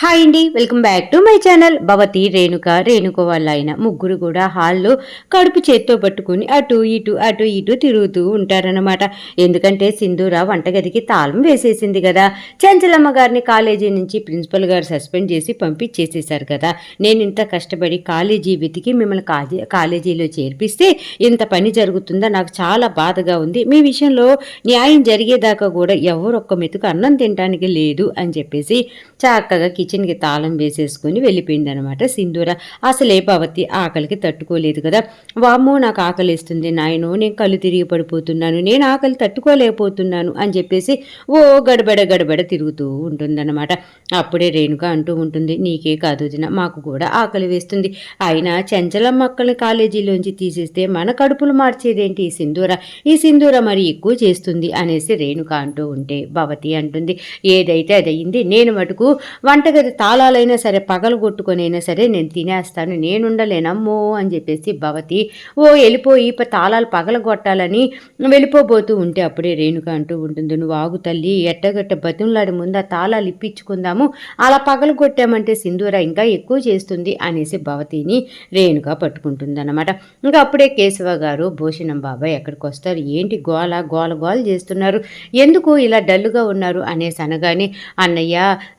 Hi అండి welcome back to my channel. Bhavathi Renuka Renuka వాళ్ళ ఆయన ముగ్గురు కూడా హాల్లో కడుపు చేత్తో పట్టుకుని అటు ఇటు అటు ఇటు తిరుగుతూ ఉంటారనమాట ఎందుకంటే సింధూర వంటగదికి తాళం వేసేసింది కదా. చంచలమ్మ గారిని కాలేజీ నుంచి ప్రిన్సిపల్ గారు సస్పెండ్ చేసి పంపించేసేశారు కదా. నేను ఇంత కష్టపడి కాలేజీ వెతికి మిమ్మల్ని కాజీ కాలేజీలో చేర్పిస్తే ఇంత పని జరుగుతుందా? నాకు చాలా బాధగా ఉంది. మీ విషయంలో న్యాయం జరిగేదాకా కూడా ఎవరొక్క ఒక్క మెతుకు అన్నం తినడానికి లేదు అని చెప్పేసి చక్కగా కిచెన్కి తాళం వేసేసుకుని వెళ్ళిపోయింది అనమాట సింధూర. అసలే భవతి ఆకలికి తట్టుకోలేదు కదా. వామ్మో నాకు ఆకలిస్తుంది నాయనో నేను కళ్ళు తిరిగి పడిపోతున్నాను నేను ఆకలి తట్టుకోలేకపోతున్నాను అని చెప్పేసి ఓ గడబడ గడబడ తిరుగుతూ ఉంటుందన్నమాట. అప్పుడే రేణుక అంటూ ఉంటుంది నీకే కాదు దిన మాకు కూడా ఆకలి వేస్తుంది. అయినా చంచలం మక్కల్ని కాలేజీలోంచి తీసేస్తే మన కడుపులు మార్చేదేంటి ఈ సింధూర? ఈ సింధూర మరి ఎక్కువ చేస్తుంది అనేసి రేణుక అంటూ ఉంటే భవతి అంటుంది ఏదైతే అది అయింది నేను మటుకు వంటగది తాళాలైనా సరే పగలు కొట్టుకొనైనా సరే నేను తినేస్తాను నేనుండలేనమ్మో అని చెప్పేసి భవతి ఓ వెళ్ళిపోయి ఇప్పుడు తాళాలు పగలగొట్టాలని వెళ్ళిపోబోతూ ఉంటే అప్పుడే రేణుక అంటూ ఉంటుంది నువ్వు ఆగు తల్లి ఎట్టగట్ట బతిమలాడి ముందు ఆ తాళాలు ఇప్పించుకుందాము అలా పగలు కొట్టామంటే సింధూర ఇంకా ఎక్కువ చేస్తుంది అనేసి భవతిని రేణుక పట్టుకుంటుంది అనమాట ఇంకా అప్పుడే కేశవ గారు భూషణం బాబాయ్ ఎక్కడికి వస్తారు? ఏంటి గోల గోల గోల చేస్తున్నారు? ఎందుకు ఇలా డల్లుగా ఉన్నారు? అనేసి అనగానే అన్నయ్య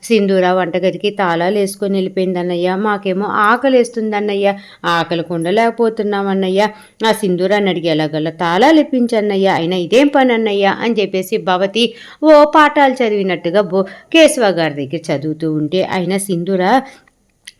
సింధూర వంటగదికి తాళాలు వేసుకొని వెళ్ళిపోయింది అన్నయ్య మాకేమో ఆకలి వేస్తుంది అన్నయ్య ఆకలి కుండలేకపోతున్నాం అన్నయ్య ఆ సింధూరాన్ని అడిగి ఎలాగల తాళాలు ఇప్పించన్నయ్య. అయినా ఇదేం పని అన్నయ్య అని చెప్పేసి భవతి ఓ పాఠాలు చదివినట్టుగా బో కేశవ గారి దగ్గర చదువుతూ ఉంటే అయినా సింధూర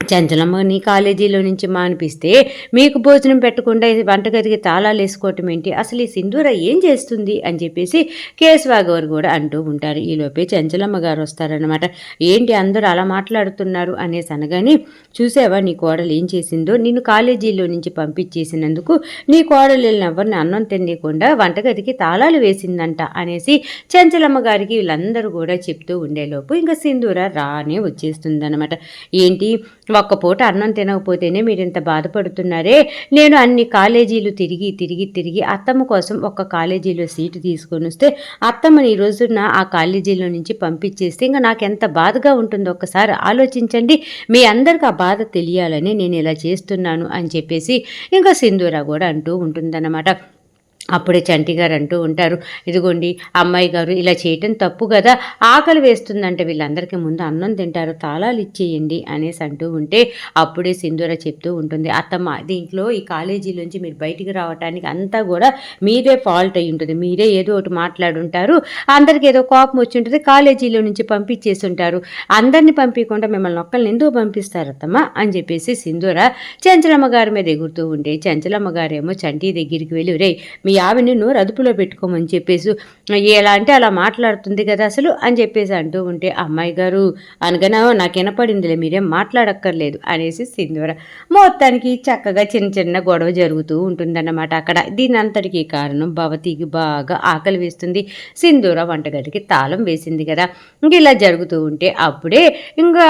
చంచలమ్మని కాలేజీలో నుంచి మానిపిస్తే మీకు భోజనం పెట్టకుండా వంటగదికి తాళాలు వేసుకోవటం ఏంటి? అసలు ఈ సింధూర ఏం చేస్తుంది? అని చెప్పేసి కేశవా గారు కూడా అంటూ ఉంటారు. ఈలోపే చంచలమ్మ గారు వస్తారనమాట ఏంటి అందరూ అలా మాట్లాడుతున్నారు అనేసి అనగానే చూసావా నీ కోడలు ఏం చేసిందో? నిన్ను కాలేజీలో నుంచి పంపించేసినందుకు నీ కోడలు వెళ్ళిన ఎవరిని అన్నం తినకుండా వంటగదికి తాళాలు వేసిందంట అనేసి చంచలమ్మ గారికి వీళ్ళందరూ కూడా చెప్తూ ఉండేలోపు ఇంకా సింధూర రానే వచ్చేస్తుందన్నమాట. ఏంటి? ఒక్క పూట అన్నం తినకపోతేనే మీరు ఇంత బాధపడుతున్నారే? నేను అన్ని కాలేజీలు తిరిగి తిరిగి తిరిగి అత్తమ్మ కోసం ఒక కాలేజీలో సీటు తీసుకొని వస్తే అత్తమ్మని ఈ రోజున ఆ కాలేజీలో నుంచి పంపించేస్తే ఇంకా నాకు ఎంత బాధగా ఉంటుందో ఒక్కసారి ఆలోచించండి. మీ అందరికి ఆ బాధ తెలియాలని నేను ఇలా చేస్తున్నాను అని చెప్పేసి ఇంకా సింధూర కూడా అంటూ ఉంటుందన్నమాట. అప్పుడే చంటి గారు అంటూ ఉంటారు ఇదిగోండి అమ్మాయి గారు ఇలా చేయటం తప్పు కదా ఆకలి వేస్తుందంటే వీళ్ళందరికీ ముందు అన్నం తింటారు తాళాలు ఇచ్చేయండి అనేసి అంటూ ఉంటే అప్పుడే సింధూర చెప్తూ ఉంటుంది. అత్తమ్మ దీంట్లో ఈ కాలేజీలోంచి మీరు బయటికి రావడానికి అంతా కూడా మీరే ఫాల్ట్ అయి ఉంటుంది. మీరే ఏదో ఒకటి మాట్లాడుంటారు అందరికి ఏదో కోపం వచ్చి ఉంటుంది కాలేజీలో నుంచి పంపించేసి ఉంటారు. అందరిని పంపించకుండా మిమ్మల్ని ఒక్కరిని ఎందుకు పంపిస్తారు అత్తమ్మ? అని చెప్పేసి సింధూర చంచలమ్మ గారి మీద ఎగురుతూ ఉంటే చంచలమ్మ గారేమో చంటి దగ్గరికి వెళ్ళి రే మీ ఆవిని నువ్వు అదుపులో పెట్టుకోమని చెప్పేసి ఎలా అంటే అలా మాట్లాడుతుంది కదా అసలు? అని చెప్పేసి అంటూ ఉంటే అమ్మాయి గారు అనగానే నాకు వినపడిందిలే మీరేం మాట్లాడక్కర్లేదు అనేసి సింధూర మొత్తానికి చక్కగా చిన్న చిన్న గొడవ జరుగుతూ ఉంటుందన్నమాట అక్కడ. దీని అంతటికీ కారణం భవతికి బాగా ఆకలి వేస్తుంది. సింధూర వంటగదికి తాళం వేసింది కదా. ఇంక ఇలా జరుగుతూ ఉంటే అప్పుడే ఇంకా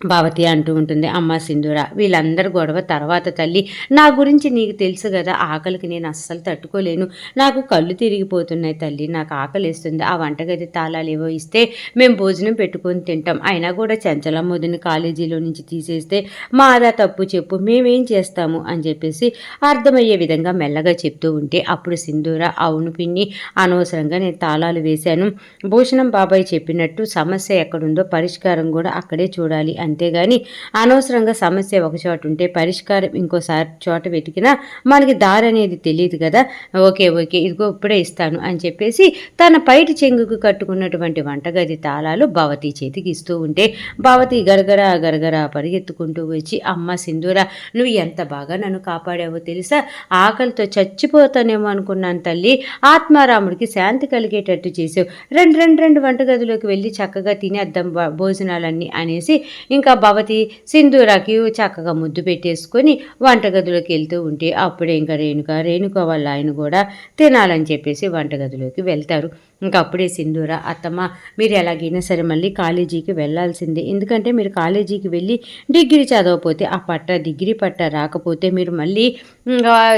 భావతి అంటూ ఉంటుంది అమ్మ సింధూర వీళ్ళందరి గొడవ తర్వాత తల్లి. నా గురించి నీకు తెలుసు కదా ఆకలికి నేను అస్సలు తట్టుకోలేను. నాకు కళ్ళు తిరిగిపోతున్నాయి తల్లి నాకు ఆకలి వేస్తుంది ఆ వంటగది తాళాలు ఏవో ఇస్తే మేము భోజనం పెట్టుకొని తింటాం. అయినా కూడా చంచలమ్మదిని కాలేజీలో నుంచి తీసేస్తే మాదా తప్పు చెప్పు మేమేం చేస్తాము? అని చెప్పేసి అర్థమయ్యే విధంగా మెల్లగా చెప్తూ ఉంటే అప్పుడు సింధూర అవును పిన్ని అనవసరంగా నేను తాళాలు వేశాను. భూషణం బాబాయ్ చెప్పినట్టు సమస్య ఎక్కడుందో పరిష్కారం కూడా అక్కడే చూడాలి అంతేగాని అనవసరంగా సమస్య ఒక చోట ఉంటే పరిష్కారం ఇంకోసారి చోట వెతికినా మనకి దారి అనేది తెలియదు కదా. ఓకే ఓకే ఇదిగో ఇప్పుడే ఇస్తాను అని చెప్పేసి తన పైటి చెంగుకు కట్టుకున్నటువంటి వంటగది తాళాలు భవతి చేతికి ఇస్తూ ఉంటే భవతి గరగర గరగర పరిగెత్తుకుంటూ వచ్చి అమ్మ సింధూర నువ్వు ఎంత బాగా నన్ను కాపాడావో తెలుసా? ఆకలితో చచ్చిపోతానేమో అనుకున్నాను తల్లి. ఆత్మారాముడికి శాంతి కలిగేటట్టు చేసావు. రెండు రెండు రెండు వంటగదిలోకి వెళ్ళి చక్కగా తినేద్దాం భోజనాలన్నీ అనేసి ఇంకా భవతి సింధూరాకి చక్కగా ముద్దు పెట్టేసుకొని వంటగదిలోకి వెళ్తూ ఉంటే అప్పుడే ఇంకా రేణుక రేణుక వాళ్ళ ఆయన కూడా తినాలని చెప్పేసి వంటగదిలోకి వెళ్తారు. ఇంకా అప్పుడే సింధూర అత్తమ్మ మీరు ఎలాగైనా సరే మళ్ళీ కాలేజీకి వెళ్ళాల్సిందే. ఎందుకంటే మీరు కాలేజీకి వెళ్ళి డిగ్రీ చదవకపోతే ఆ పట్ట డిగ్రీ పట్ట రాకపోతే మీరు మళ్ళీ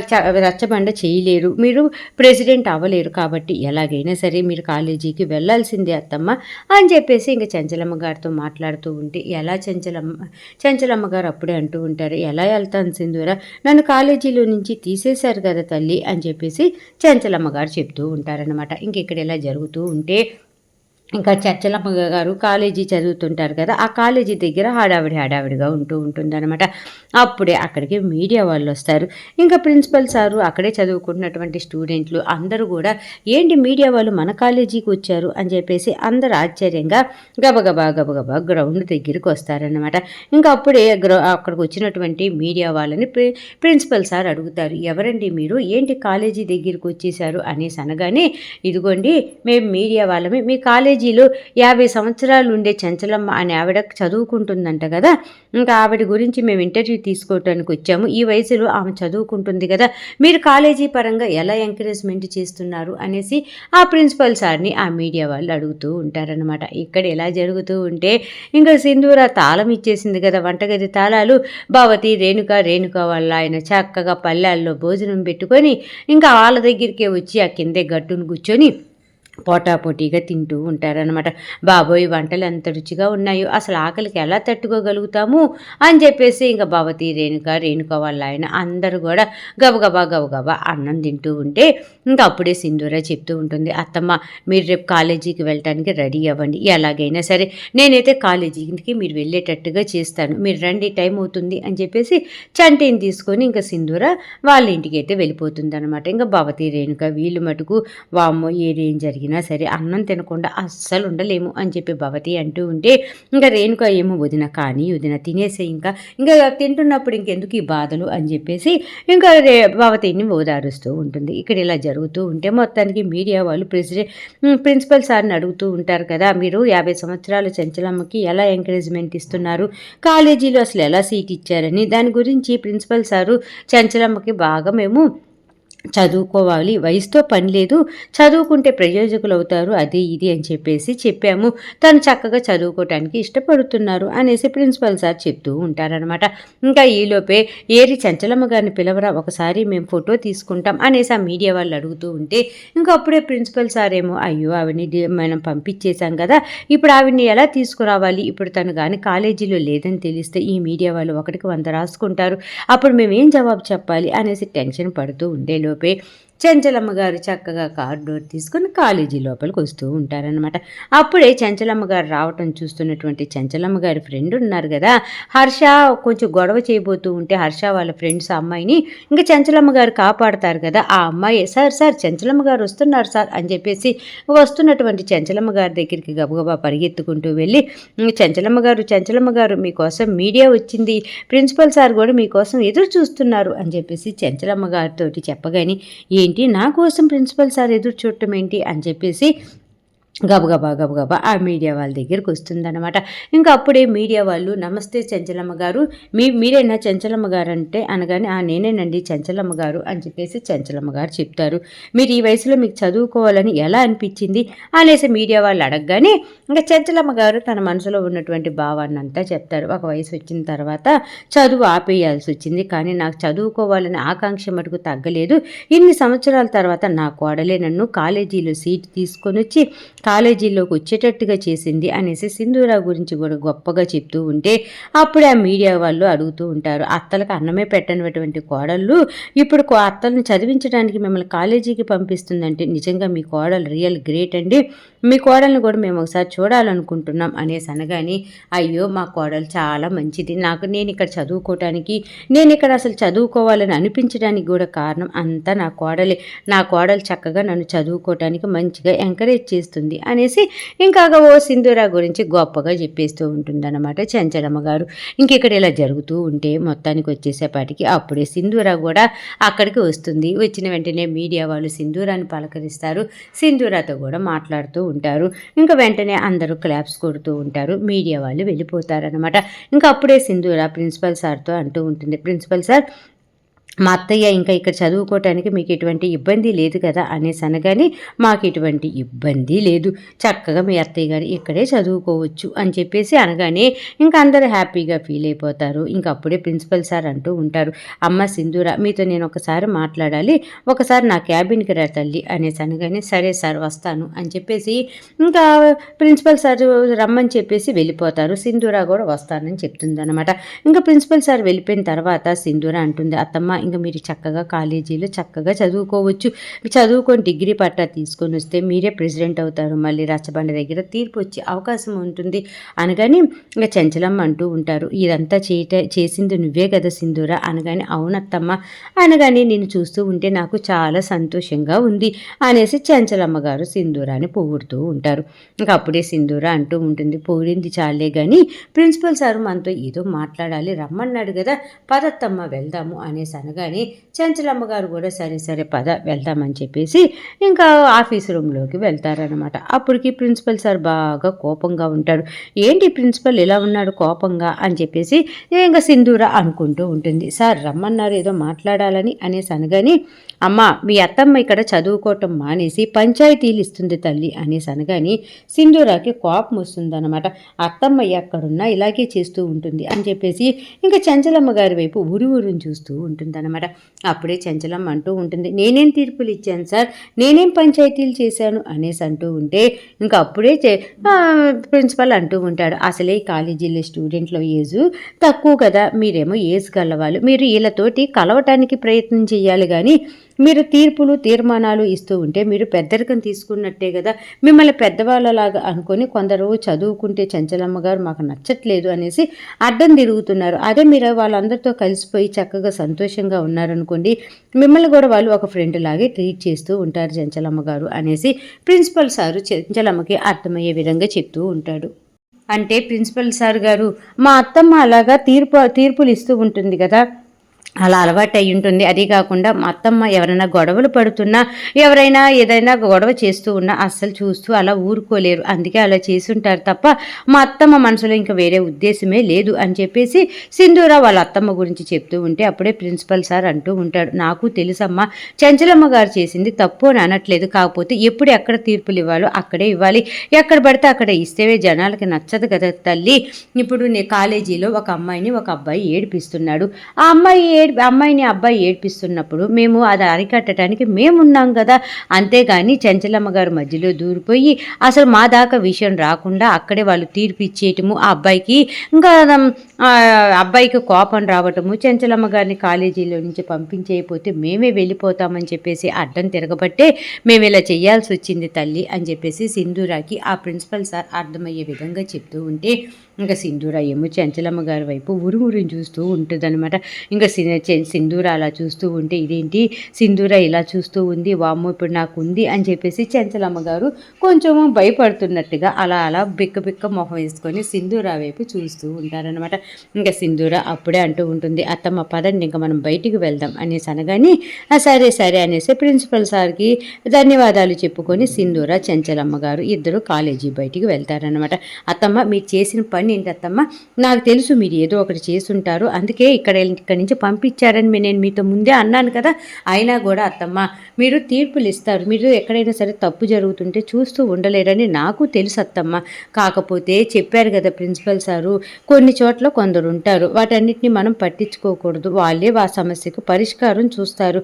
చ- రచ్చబండ చేయలేరు. మీరు ప్రెసిడెంట్ అవ్వలేరు కాబట్టి ఎలాగైనా సరే మీరు కాలేజీకి వెళ్ళాల్సిందే అత్తమ్మ అని చెప్పేసి ఇంకా చంచలమ్మ గారితో మాట్లాడుతూ ఉంటే ఎలా చంచలమ్మ చంచలమ్మ గారు అప్పుడే అంటూ ఉంటారు ఎలా వెళ్తాను సింధూర? నన్ను కాలేజీలో నుంచి తీసేశారు కదా తల్లి అని చెప్పేసి చంచలమ్మ గారు చెప్తూ ఉంటారనమాట ఇంక ఇక్కడ ఇలా జరుగుతూ ఉంటే ఇంకా చర్చలమ్మ గారు కాలేజీ చదువుతుంటారు కదా ఆ కాలేజీ దగ్గర హడావిడి హడావిడిగా ఉంటూ ఉంటుందన్నమాట. అప్పుడే అక్కడికి మీడియా వాళ్ళు వస్తారు. ఇంకా ప్రిన్సిపల్ సారు అక్కడే చదువుకుంటున్నటువంటి స్టూడెంట్లు అందరూ కూడా ఏంటి మీడియా వాళ్ళు మన కాలేజీకి వచ్చారు? అని చెప్పేసి అందరు ఆశ్చర్యంగా గబగబా గబగబా గ్రౌండ్ దగ్గరికి వస్తారనమాట ఇంకా అప్పుడే గ్రౌ అక్కడికి వచ్చినటువంటి మీడియా వాళ్ళని ప్రి ప్రిన్సిపల్ సార్ అడుగుతారు ఎవరండి మీరు? ఏంటి కాలేజీ దగ్గరికి వచ్చేసారు? అనేసి అనగానే ఇదిగోండి మేము మీడియా వాళ్ళమే మీ కాలేజీలో యాభై సంవత్సరాలు ఉండే చంచలమ్మ అనే ఆవిడ చదువుకుంటుందంట కదా. ఇంకా ఆవిడ గురించి మేము ఇంటర్వ్యూ తీసుకోవడానికి వచ్చాము. ఈ వయసులో ఆమె చదువుకుంటుంది కదా. మీరు కాలేజీ పరంగా ఎలా ఎంకరేజ్మెంట్ చేస్తున్నారు అనేసి ఆ ప్రిన్సిపల్ సార్ని ఆ మీడియా వాళ్ళు అడుగుతూ ఉంటారనమాట ఇక్కడ ఎలా జరుగుతూ ఉంటే ఇంకా సింధూర తాళం ఇచ్చేసింది కదా వంటగది తాళాలు. భవతి రేణుక రేణుక వాళ్ళ ఆయన చక్కగా పల్లెల్లో భోజనం పెట్టుకొని ఇంకా వాళ్ళ దగ్గరికే వచ్చి ఆ కిందే గట్టును కూర్చొని పోటాపోటీగా తింటూ ఉంటారనమాట బాబోయ్ వంటలు ఎంత రుచిగా ఉన్నాయో అసలు ఆకలికి ఎలా తట్టుకోగలుగుతాము? అని చెప్పేసి ఇంకా భవతి రేణుక రేణుక వాళ్ళ ఆయన అందరూ కూడా గబగబా గబగబా అన్నం తింటూ ఉంటే ఇంకా అప్పుడే సింధూర చెప్తూ ఉంటుంది. అత్తమ్మ మీరు రేపు కాలేజీకి వెళ్ళటానికి రెడీ అవ్వండి. ఎలాగైనా సరే నేనైతే కాలేజీకి మీరు వెళ్ళేటట్టుగా చేస్తాను. మీరు రండి టైం అవుతుంది అని చెప్పేసి చంటిని తీసుకొని ఇంకా సింధూర వాళ్ళ ఇంటికి అయితే వెళ్ళిపోతుంది అనమాట ఇంకా భవతి రేణుక వీళ్ళు మటుకు వామ్మో ఏదేం జరిగినా సరే అన్నం తినకుండా అస్సలు ఉండలేము అని చెప్పి భవతి అంటూ ఉంటే ఇంకా రేణుక ఏమో వదిన కానీ వదిన తినేసే ఇంకా ఇంకా తింటున్నప్పుడు ఇంకెందుకు ఈ బాధలు? అని చెప్పేసి ఇంకా రే భవతిని ఓదారుస్తూ ఉంటుంది. ఇక్కడ ఇలా జరుగుతూ ఉంటే మొత్తానికి మీడియా వాళ్ళు ప్రెసిడెంట్ ప్రిన్సిపల్ సార్ని అడుగుతూ ఉంటారు కదా మీరు యాభై సంవత్సరాలు చెంచలమ్మకి ఎలా ఎంకరేజ్మెంట్ ఇస్తున్నారు? కాలేజీలో అసలు ఎలా సీట్ ఇచ్చారని? దాని గురించి ప్రిన్సిపల్ సారు చెంచలమ్మకి బాగా మేము చదువుకోవాలి వయసుతో పని లేదు చదువుకుంటే ప్రయోజకులు అవుతారు అది ఇది అని చెప్పేసి చెప్పాము. తను చక్కగా చదువుకోవటానికి ఇష్టపడుతున్నారు అనేసి ప్రిన్సిపల్ సార్ చెప్తూ ఉంటారనమాట ఇంకా ఈలోపే ఏరి చంచలమ్మ గారిని పిలవరా ఒకసారి మేము ఫోటో తీసుకుంటాం అనేసి ఆ మీడియా వాళ్ళు అడుగుతూ ఉంటే ఇంకా అప్పుడే ప్రిన్సిపల్ సార్ ఏమో అయ్యో ఆవిడని మనం పంపించేశాం కదా ఇప్పుడు ఆవిడని ఎలా తీసుకురావాలి? ఇప్పుడు తను కానీ కాలేజీలో లేదని తెలిస్తే ఈ మీడియా వాళ్ళు ఒకటికి వంద రాసుకుంటారు. అప్పుడు మేము ఏం జవాబు చెప్పాలి? అనేసి టెన్షన్ పడుతూ ఉండేలో Mbappé చెంచలమ్మ గారు చక్కగా కార్ డోర్ తీసుకుని కాలేజీ లోపలికి వస్తూ ఉంటారనమాట అప్పుడే చెంచలమ్మ గారు రావటం చూస్తున్నటువంటి చెంచలమ్మ గారి ఫ్రెండ్ ఉన్నారు కదా. హర్ష కొంచెం గొడవ చేయబోతూ ఉంటే హర్ష వాళ్ళ ఫ్రెండ్స్ ఆ అమ్మాయిని ఇంకా చెంచలమ్మ గారు కాపాడతారు కదా. ఆ అమ్మాయి సార్ సార్ చెంచలమ్మ గారు వస్తున్నారు సార్ అని చెప్పేసి వస్తున్నటువంటి చెంచలమ్మ గారి దగ్గరికి గబగబా పరిగెత్తుకుంటూ వెళ్ళి చెంచలమ్మ గారు చెంచలమ్మ గారు మీకోసం మీడియా వచ్చింది. ప్రిన్సిపల్ సార్ కూడా మీకోసం ఎదురు చూస్తున్నారు అని చెప్పేసి చెంచలమ్మ గారితో చెప్పగానే ఈ ఏంటి? నా కోసం ప్రిన్సిపల్ సార్ ఎదురు చూడటం ఏంటి? అని చెప్పేసి గబగబా గబగబా ఆ మీడియా వాళ్ళ దగ్గరికి వస్తుందన్నమాట. ఇంకా అప్పుడే మీడియా వాళ్ళు నమస్తే చంచలమ్మ గారు మీ మీరేనా చంచలమ్మ గారు అంటే అనగానే ఆ నేనేనండి చంచలమ్మ గారు అని చెప్పేసి చంచలమ్మ గారు చెప్తారు. మీరు ఈ వయసులో మీకు చదువుకోవాలని ఎలా అనిపించింది? అనేసి మీడియా వాళ్ళు అడగగానే ఇంకా చంచలమ్మ గారు తన మనసులో ఉన్నటువంటి భావాన్ని అంతా చెప్తారు. ఒక వయసు వచ్చిన తర్వాత చదువు ఆపేయాల్సి వచ్చింది. కానీ నాకు చదువుకోవాలనే ఆకాంక్ష మటుకు తగ్గలేదు. ఇన్ని సంవత్సరాల తర్వాత నా కోడలే నన్ను కాలేజీలో సీట్ తీసుకొని వచ్చి కాలేజీలోకి వచ్చేటట్టుగా చేసింది అనేసి సింధూరా గురించి కూడా గొప్పగా చెప్తూ ఉంటే అప్పుడే ఆ మీడియా వాళ్ళు అడుగుతూ ఉంటారు. అత్తలకు అన్నమే పెట్టనటువంటి కోడళ్ళు ఇప్పుడు అత్తలను చదివించడానికి మిమ్మల్ని కాలేజీకి పంపిస్తుందంటే నిజంగా మీ కోడలు రియల్ గ్రేట్ అండి. మీ కోడల్ని కూడా మేము ఒకసారి చూడాలనుకుంటున్నాం అనేసి అనగాని అయ్యో మా కోడలు చాలా మంచిది. నాకు నేను ఇక్కడ చదువుకోవటానికి నేను ఇక్కడ అసలు చదువుకోవాలని అనిపించడానికి కూడా కారణం అంతా నా కోడలే. నా కోడలు చక్కగా నన్ను చదువుకోవటానికి మంచిగా ఎంకరేజ్ చేస్తుంది అనేసి ఇంకా ఓ సింధూరా గురించి గొప్పగా చెప్పేస్తూ ఉంటుందన్నమాట చంచలమ్మ గారు. ఇంక ఇక్కడ ఇలా జరుగుతూ ఉంటే మొత్తానికి వచ్చేసేపాటికి అప్పుడే సింధూరా కూడా అక్కడికి వస్తుంది. వచ్చిన వెంటనే మీడియా వాళ్ళు సింధూరాన్ని పలకరిస్తారు. సింధూరాతో కూడా మాట్లాడుతూ ఉంటారు. ఇంకా వెంటనే అందరూ క్లాప్స్ కొడుతూ ఉంటారు. మీడియా వాళ్ళు వెళ్ళిపోతారనమాట ఇంకా అప్పుడే సింధూర ప్రిన్సిపల్ సార్తో అంటూ ఉంటుంది. ప్రిన్సిపల్ సార్ మా అత్తయ్య ఇంకా ఇక్కడ చదువుకోవటానికి మీకు ఎటువంటి ఇబ్బంది లేదు కదా అనేసి అనగానే మాకు ఎటువంటి ఇబ్బంది లేదు. చక్కగా మీ అత్తయ్య గారు ఇక్కడే చదువుకోవచ్చు అని చెప్పేసి అనగానే ఇంకా అందరూ హ్యాపీగా ఫీల్ అయిపోతారు. ఇంకా అప్పుడే ప్రిన్సిపల్ సార్ అంటూ ఉంటారు అమ్మ సింధూర మీతో నేను ఒకసారి మాట్లాడాలి ఒకసారి నా క్యాబిన్కి రా తల్లి అనేసి అనగానే సరే సార్ వస్తాను అని చెప్పేసి ఇంకా ప్రిన్సిపల్ సార్ రమ్మని చెప్పేసి వెళ్ళిపోతారు. సింధూర కూడా వస్తానని చెప్తుంది అనమాట ఇంకా ప్రిన్సిపల్ సార్ వెళ్ళిపోయిన తర్వాత సింధూర అంటుంది అత్తమ్మ ఇంకా మీరు చక్కగా కాలేజీలో చక్కగా చదువుకోవచ్చు. చదువుకొని డిగ్రీ పట్టా తీసుకొని వస్తే మీరే ప్రెసిడెంట్ అవుతారు. మళ్ళీ రచ్చబండ దగ్గర తీర్పు వచ్చే అవకాశం ఉంటుంది. అనగానే ఇంకా చెంచలమ్మ అంటూ ఉంటారు ఇదంతా చేయట చేసింది నువ్వే కదా సింధూర అనగానే అవునత్తమ్మ అనగానే నేను చూస్తూ ఉంటే నాకు చాలా సంతోషంగా ఉంది అనేసి చంచలమ్మ గారు సింధూరాని పొగుడుతూ ఉంటారు. ఇంకా అప్పుడే సింధూర అంటూ ఉంటుంది పొగిడింది చాలే కానీ ప్రిన్సిపల్ సార్ మనతో ఏదో మాట్లాడాలి రమ్మన్నాడు కదా పదత్తమ్మ వెళ్దాము అనేసి అనగానే చంచలమ్మ గారు కూడా సరే సరే పద వెళ్దామని చెప్పేసి ఇంకా ఆఫీస్ రూమ్లోకి వెళ్తారనమాట అప్పటికి ప్రిన్సిపల్ సార్ బాగా కోపంగా ఉంటాడు. ఏంటి ప్రిన్సిపల్ ఇలా ఉన్నాడు కోపంగా? అని చెప్పేసి ఇంకా సింధూర అనుకుంటూ ఉంటుంది. సార్ రమ్మన్నారు ఏదో మాట్లాడాలని అనేసి అనగానే అమ్మ మీ అత్తమ్మ ఇక్కడ చదువుకోవటం మానేసి పంచాయతీలు ఇస్తుంది తల్లి అనేసి అనగాని సింధూరాకి కోపం వస్తుందన్నమాట. అత్తమ్మ ఎక్కడున్నా ఇలాగే చేస్తూ ఉంటుంది అని చెప్పేసి ఇంకా చంచలమ్మ గారి వైపు ఉరి ఉరుని చూస్తూ ఉంటుందన్నమాట. అప్పుడే చంచలమ్మ అంటూ ఉంటుంది నేనేం తీర్పులు ఇచ్చాను సార్? నేనేం పంచాయతీలు చేశాను? అనేసి అంటూ ఉంటే ఇంకా అప్పుడే ప్రిన్సిపల్ అంటూ ఉంటాడు అసలే కాలేజీలో స్టూడెంట్లో ఏజు తక్కువ కదా మీరేమో ఏజ్ గలవాళ్ళు మీరు వీళ్ళతోటి కలవటానికి ప్రయత్నం చేయాలి కానీ మీరు తీర్పులు తీర్మానాలు ఇస్తూ ఉంటే మీరు పెద్దరికం తీసుకున్నట్టే కదా. మిమ్మల్ని పెద్దవాళ్ళలాగా అనుకొని కొందరు చదువుకుంటే చంచలమ్మ గారు మాకు నచ్చట్లేదు అనేసి అడ్డం తిరుగుతున్నారు. అదే మీరు వాళ్ళందరితో కలిసిపోయి చక్కగా సంతోషంగా ఉన్నారనుకోండి మిమ్మల్ని కూడా వాళ్ళు ఒక ఫ్రెండ్ లాగే ట్రీట్ చేస్తూ ఉంటారు చంచలమ్మ గారు అనేసి ప్రిన్సిపల్ సారు చంచలమ్మకి అర్థమయ్యే విధంగా చెప్తూ ఉంటాడు. అంటే ప్రిన్సిపల్ సార్ గారు మా అత్తమ్మ అలాగా తీర్పు తీర్పులు ఇస్తూ ఉంటుంది కదా. అలా అలవాటు అయి ఉంటుంది. అదే కాకుండా మా అత్తమ్మ ఎవరైనా గొడవలు పడుతున్నా ఎవరైనా ఏదైనా గొడవ చేస్తూ ఉన్నా అస్సలు చూస్తూ అలా ఊరుకోలేరు. అందుకే అలా చేసుంటారు తప్ప మా అత్తమ్మ మనసులో ఇంకా వేరే ఉద్దేశమే లేదు అని చెప్పేసి సింధూర వాళ్ళ అత్తమ్మ గురించి చెప్తూ ఉంటే అప్పుడే ప్రిన్సిపల్ సార్ అంటూ ఉంటాడు నాకు తెలుసమ్మా చంచలమ్మ గారు చేసింది తప్పు అని అనట్లేదు. కాకపోతే ఎప్పుడు ఎక్కడ తీర్పులు ఇవ్వాలో అక్కడే ఇవ్వాలి. ఎక్కడ పడితే అక్కడ ఇస్తేవే జనాలకి నచ్చదు కదా తల్లి. ఇప్పుడు నీ కాలేజీలో ఒక అమ్మాయిని ఒక అబ్బాయి ఏడిపిస్తున్నాడు. ఆ అమ్మాయి ఏడ్పి అమ్మాయిని అబ్బాయి ఏడ్పిస్తున్నప్పుడు మేము అది అరికట్టడానికి మేమున్నాం కదా. అంతేగాని చంచలమ్మ గారు మధ్యలో దూరిపోయి అసలు మా దాకా విషయం రాకుండా అక్కడే వాళ్ళు తీర్పు ఇచ్చేయటము ఆ అబ్బాయికి ఇంకా అబ్బాయికి కోపం రావటము చంచలమ్మ గారిని కాలేజీలో నుంచి పంపించేయపోతే మేమే వెళ్ళిపోతామని చెప్పేసి అడ్డం తిరగబట్టే మేము ఇలా చేయాల్సి వచ్చింది తల్లి అని చెప్పేసి సింధూరాకి ఆ ప్రిన్సిపల్ సార్ అర్థమయ్యే విధంగా చెప్తూ ఉంటే ఇంకా సింధూర ఏమో చంచలమ్మ గారి వైపు ఉరుమురుని చూస్తూ ఉంటుందన్నమాట. ఇంకా సింధూర అలా చూస్తూ ఉంటే ఇదేంటి? సింధూర ఇలా చూస్తూ ఉంది వామ్మో ఇప్పుడు నాకు ఉంది అని చెప్పేసి చంచలమ్మ గారు కొంచెము భయపడుతున్నట్టుగా అలా అలా బిక్క బిక్క మొహం వేసుకొని సింధూర వైపు చూస్తూ ఉంటారనమాట ఇంకా సింధూర అప్పుడే అంటూ ఉంటుంది అత్తమ్మ పదండి ఇంకా మనం బయటికి వెళ్దాం అనేసి అనగాని సరే సరే అనేసి ప్రిన్సిపల్ సార్కి ధన్యవాదాలు చెప్పుకొని సింధూర చంచలమ్మ గారు ఇద్దరు కాలేజీ బయటికి వెళ్తారనమాట అత్తమ్మ మీరు చేసిన పని ఏంటి అత్తమ్మ నాకు తెలుసు మీరు ఏదో ఒకటి చేసుంటారు అందుకే ఇక్కడ ఇక్కడి నుంచి పంపించారని నేను మీతో ముందే అన్నాను కదా? అయినా కూడా అత్తమ్మ మీరు తీర్పులు ఇస్తారు. మీరు ఎక్కడైనా సరే తప్పు జరుగుతుంటే చూస్తూ ఉండలేరని నాకు తెలుసు అత్తమ్మ. కాకపోతే చెప్పారు కదా ప్రిన్సిపల్ సారు కొన్ని చోట్ల కొందరు ఉంటారు. వాటన్నిటిని మనం పట్టించుకోకూడదు. వాళ్ళే ఆ సమస్యకు పరిష్కారం చూస్తారు.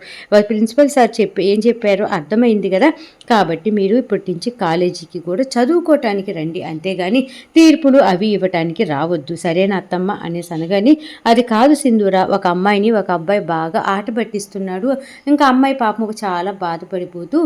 ప్రిన్సిపల్ సార్ చెప్పి ఏం చెప్పారో అర్థమైంది కదా? కాబట్టి మీరు ఇప్పటి నుంచి కాలేజీకి కూడా చదువుకోవటానికి రండి. అంతేగాని తీర్పులు అవి ఇవ్వటానికి రావద్దు. సరేనా అత్తమ్మ? అనేసి అనగాని అది కాదు సింధూరా ఒక అమ్మాయిని ఒక అబ్బాయి బాగా ఆట పట్టిస్తున్నాడు. ఇంకా అమ్మాయి పాపం చాలా బాధపడిపోతూ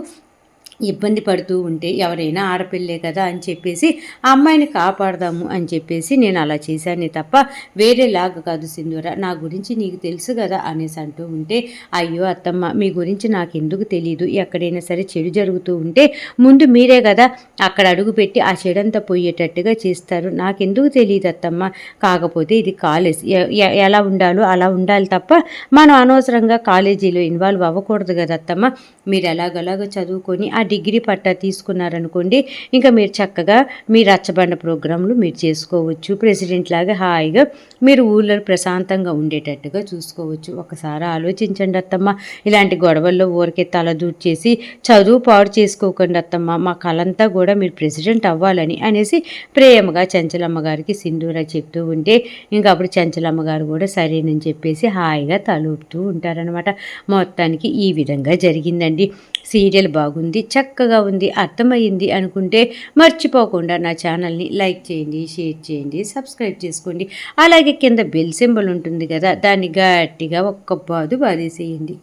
ఇబ్బంది పడుతూ ఉంటే ఎవరైనా ఆడపిల్లే కదా అని చెప్పేసి ఆ అమ్మాయిని కాపాడదాము అని చెప్పేసి నేను అలా చేశానే తప్ప వేరేలాగా కాదు సింధూర. నా గురించి నీకు తెలుసు కదా అనేసి అంటూ ఉంటే అయ్యో అత్తమ్మ మీ గురించి నాకు ఎందుకు తెలియదు ఎక్కడైనా సరే చెడు జరుగుతూ ఉంటే ముందు మీరే కదా అక్కడ అడుగు పెట్టి ఆ చెడంతా పోయేటట్టుగా చేస్తారు. నాకెందుకు తెలియదు అత్తమ్మ. కాకపోతే ఇది కాలేజ్. ఎలా ఉండాలో అలా ఉండాలి తప్ప మనం అనవసరంగా కాలేజీలో ఇన్వాల్వ్ అవ్వకూడదు కదా అత్తమ్మ. మీరు ఎలాగలాగో చదువుకొని ఆ డిగ్రీ పట్టా తీసుకున్నారనుకోండి ఇంకా మీరు చక్కగా మీ రచ్చబండ ప్రోగ్రాంలు మీరు చేసుకోవచ్చు. ప్రెసిడెంట్ లాగా హాయిగా మీరు ఊళ్ళో ప్రశాంతంగా ఉండేటట్టుగా చూసుకోవచ్చు. ఒకసారి ఆలోచించండి అత్తమ్మ. ఇలాంటి గొడవల్లో ఊరికే తల దూర్చేసి చదువు పాడు చేసుకోకండి అత్తమ్మ. మా కలంతా కూడా మీరు ప్రెసిడెంట్ అవ్వాలని అనేసి ప్రేమగా చంచలమ్మ గారికి సింధూర చెప్తూ ఉంటే ఇంకా అప్పుడు చంచలమ్మ గారు కూడా సరేనని చెప్పేసి హాయిగా తలూపుతూ ఉంటారనమాట మొత్తానికి ఈ విధంగా జరిగిందండి. సీరియల్ బాగుంది. చక్కగా ఉంది అర్థమైంది అనుకుంటే మర్చిపోకుండా నా ఛానల్ని లైక్ చేయండి షేర్ చేయండి సబ్స్క్రైబ్ చేసుకోండి. అలాగే కింద బెల్ సింబల్ ఉంటుంది కదా దాన్ని గట్టిగా ఒక్క బాదు బాధేసేయండి